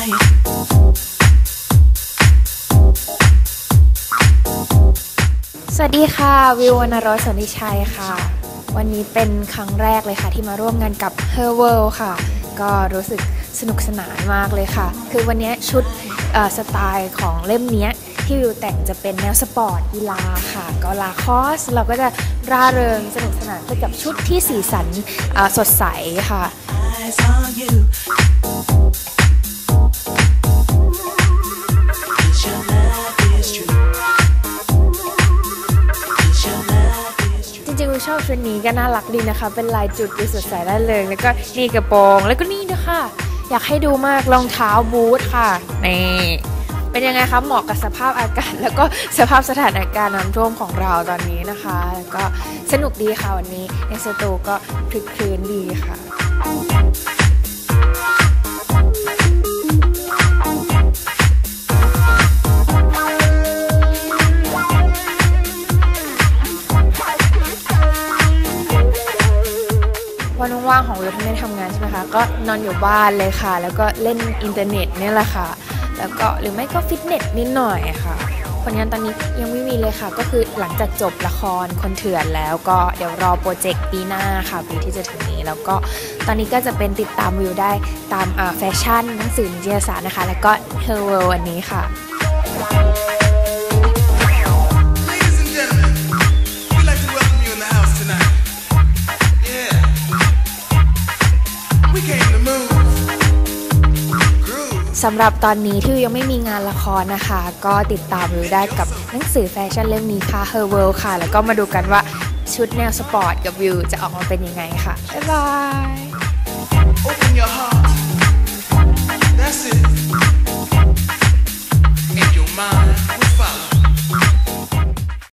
สวัสดีค่ะ วิววรรณรสสันติชัยค่ะ วันนี้เป็นครั้งแรกเลยค่ะ ที่มาร่วมงานกับ Her World ค่ะ ก็รู้สึกสนุกสนานมากเลยค่ะ คือวันนี้ชุดสไตล์ของเล่มนี้ที่วิวแต่งจะเป็นแนวสปอร์ตกีฬาค่ะ ก็ลาคอส เราก็จะร่าเริงสนุกสนานไปกับชุดที่สีสันสดใสค่ะ ชอบชุดนี้ก็น่ารักดีนะคะ เป็นลายจุดดูสดใสได้เลย แล้วก็นี่กระโปรงแล้วก็นี่นะคะอยากให้ดูมากรองเท้าบูทค่ะนี่เป็นยังไงคะเหมาะกับสภาพอากาศ แล้วก็สภาพสถานการณ์น้ำท่วมของเราตอนนี้นะคะแล้วก็สนุกดีค่ะวันนี้ในสตูก็คลึกคลืนดีค่ะ วันว่างๆของวิวที่ไม่ได้ทำงานใช่ไหมคะก็นอนอยู่บ้านเลยค่ะ แล้วก็เล่นอินเทอร์เน็ตเนี่ยแหละค่ะ แล้วก็หรือไม่ก็ฟิตเนสนิดหน่อยค่ะผลงานตอนนี้ยังไม่มีเลยค่ะ ก็คือหลังจากจบละครคนเถื่อนแล้วก็เดี๋ยวรอโปรเจกต์ปีหน้าค่ะปีที่จะถึงนี้แล้วก็ตอนนี้ก็จะเป็นติดตามวิวได้ตามแฟชั่นหนังสือนิตยสารนะคะ แล้วก็ Her World อันนี้ค่ะ สำหรับตอนนี้ที่ยังไม่มีงานละครนะคะ ก็ติดตามวิวได้กับหนังสือแฟชั่นเล่มนี้ค่ะ Her World ค่ะ แล้วก็มาดูกันว่าชุดแนวสปอร์ตกับวิวจะออกมาเป็นยังไงค่ะ บ๊ายบาย